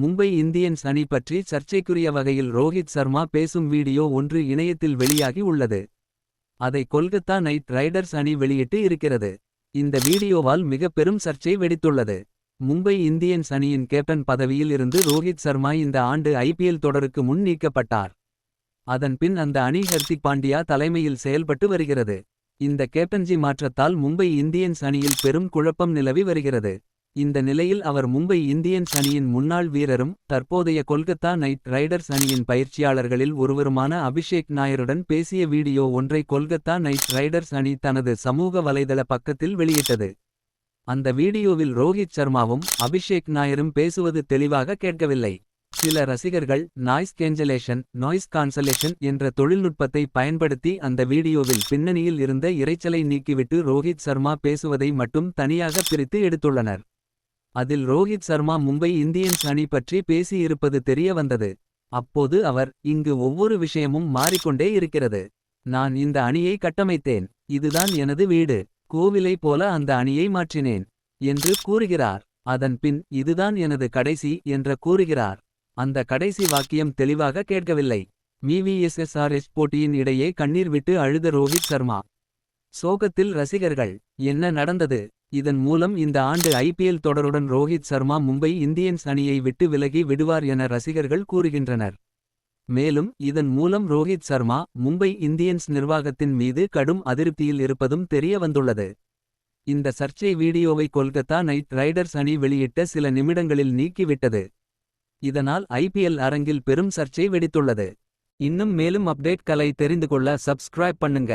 Mumbai Indians அணி பற்றி சர்ச்சைக்குரிய வகையில் ரோஹித் சர்மா பேசும் வீடியோ ஒன்று இணையத்தில் வெளியாகி உள்ளது. அதை கொல்கத்தா நைட் ரைடர்ஸ் அணி வெளியிட்டு இருக்கிறது. இந்த வீடியோவால் மிக பெரும் சர்ச்சை வெடித்துள்ளது. மும்பை இந்தியன்ஸ் அணியின் கேப்டன் பதவியில் இருந்து ரோஹித் சர்மா இந்த ஆண்டு ஐபிஎல் தொடருக்கு முன் நீக்கப்பட்டார். அதன் பின் அந்த அணி ஹர்திக் பாண்டியா தலைமையில் செயல்பட்டு வருகிறது. இந்த கேப்டன்ஜி மாற்றத்தால் மும்பை இந்தியன்ஸ் அணியில் பெரும் குழப்பம் நிலவி வருகிறது. இந்த நிலையில் அவர் மும்பை இந்தியன்ஸ் அணியின் முன்னாள் வீரரும். தற்போதைய கொல்கத்தா நைட் ரைடர்ஸ் அணியின் பயிற்சியாளர்களில் ஒருவருமான அபிஷேக் நாயருடன் பேசிய வீடியோ ஒன்றை கொல்கத்தா நைட் ரைடர்ஸ் அணி தனது சமூக வலைதள பக்கத்தில் வெளியிட்டது. அந்த வீடியோவில் ரோஹித் சர்மாவும் அபிஷேக் நாயரும் பேசுவது தெளிவாக கேட்கவில்லை. சில ரசிகர்கள் நாய்ஸ் கேஞ்சலேஷன் நாய்ஸ் கான்சலேஷன் என்ற தொழில்நுட்பத்தை பயன்படுத்தி அந்த வீடியோவில் பின்னணியில் இருந்த இரைச்சலை நீக்கிவிட்டு ரோஹித் சர்மா பேசுவதை மட்டும் தனியாக பிரித்து எடுத்துள்ளனர். அதில் ரோஹித் சர்மா மும்பை இந்தியன்ஸ் அணி பற்றி பேசியிருப்பது தெரிய வந்தது. அப்போது அவர் இங்கு ஒவ்வொரு விஷயமும் மாறிக்கொண்டே இருக்கிறது. நான் இந்த அணியை கட்டமைத்தேன் இதுதான் எனது வீடு. கோவிலை போல அந்த அணியை மாற்றினேன். என்று கூறுகிறார் அதன் பின் இதுதான் எனது கடைசி என்ற கூறுகிறார். அந்த கடைசி வாக்கியம் தெளிவாக கேட்கவில்லை. மிவிஎஸ்எஸ்ஆர்எஸ் போட்டியின் இடையே கண்ணீர் விட்டு அழுத ரோஹித் சர்மா. சோகத்தில் ரசிகர்கள் என்ன நடந்தது. இதன் மூலம் இந்த ஆண்டு ஐபிஎல் தொடருடன் ரோஹித் சர்மா மும்பை இந்தியன்ஸ் அணியை விட்டு விலகி விடுவார் என ரசிகர்கள் கூறுகின்றனர். மேலும் இதன் மூலம் ரோஹித் சர்மா மும்பை இந்தியன்ஸ் நிர்வாகத்தின் மீது கடும் அதிருப்தியில் இருப்பதும் தெரிய வந்துள்ளது. இந்த சர்ச்சை வீடியோவை கொல்கத்தா நைட் ரைடர்ஸ் அணி வெளியிட்ட சில நிமிடங்களில் நீக்கிவிட்டது. இதனால் ஐபிஎல் அரங்கில் பெரும் சர்ச்சை வெடித்துள்ளது. இன்னும் மேலும் அப்டேட் கலை தெரிந்து கொள்ள சப்ஸ்கிரைப் பண்ணுங்க.